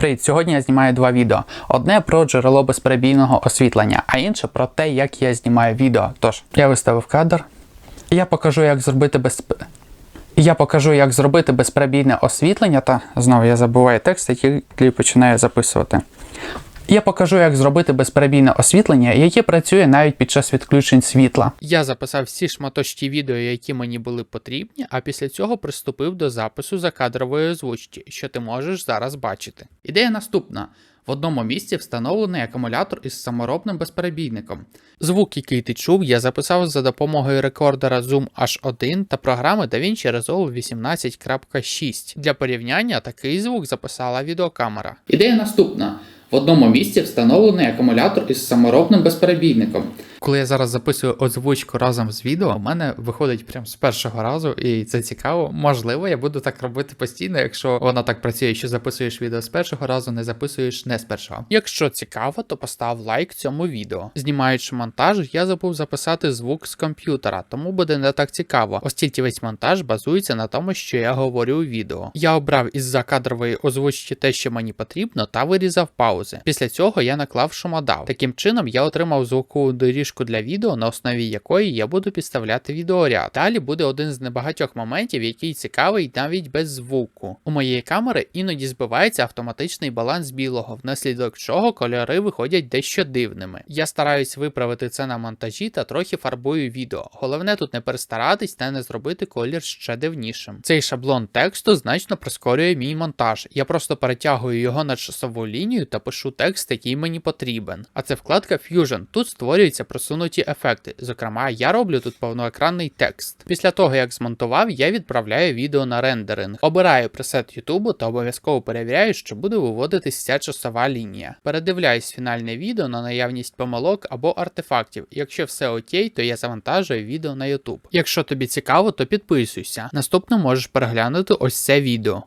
Привіт, сьогодні я знімаю два відео. Одне про джерело безперебійного освітлення, а інше про те, як я знімаю відео. Тож, я виставив кадр. Я покажу, як зробити без... Я покажу, як зробити безперебійне освітлення, та знову я забуваю текст, який починаю записувати. Я покажу, як зробити безперебійне освітлення, яке працює навіть під час відключень світла. Я записав всі шматочки відео, які мені були потрібні, а після цього приступив до запису закадрової озвучки, що ти можеш зараз бачити. Ідея наступна. В одному місці встановлений акумулятор із саморобним безперебійником. Звук, який ти чув, я записав за допомогою рекордера Zoom H1 та програми DaVinci Resolve 18.6. Для порівняння такий звук записала відеокамера. Ідея наступна. В одному місці встановлений акумулятор із саморобним безперебійником. Коли я зараз записую озвучку разом з відео, у мене виходить прям з першого разу, і це цікаво. Можливо, я буду так робити постійно, якщо вона так працює, що записуєш відео з першого разу, не записуєш не з першого. Якщо цікаво, то постав лайк цьому відео. Знімаючи монтаж, я забув записати звук з комп'ютера, тому буде не так цікаво, оскільки весь монтаж базується на тому, що я говорю у відео. Я обрав із закадрової озвучки те, що мені потрібно, та вирізав паузи. Після цього я наклав шумодав. Таким чином я отримав звукову доріжку для відео, на основі якої я буду підставляти відеоряд. Далі буде один з небагатьох моментів, який цікавий навіть без звуку. У моєї камери іноді збивається автоматичний баланс білого, внаслідок чого кольори виходять дещо дивними. Я стараюсь виправити це на монтажі та трохи фарбую відео. Головне тут не перестаратись та не зробити колір ще дивнішим. Цей шаблон тексту значно прискорює мій монтаж. Я просто перетягую його на часову лінію та пишу текст, який мені потрібен. А це вкладка Fusion. Тут створюються просунуті ефекти. Зокрема, я роблю тут повноекранний текст. Після того, як змонтував, я відправляю відео на рендеринг. Обираю пресет YouTube та обов'язково перевіряю, що буде виводитись ця часова лінія. Передивляюсь фінальне відео на наявність помилок або артефактів. Якщо все окей, то я завантажую відео на YouTube. Якщо тобі цікаво, то підписуйся. Наступно можеш переглянути ось це відео.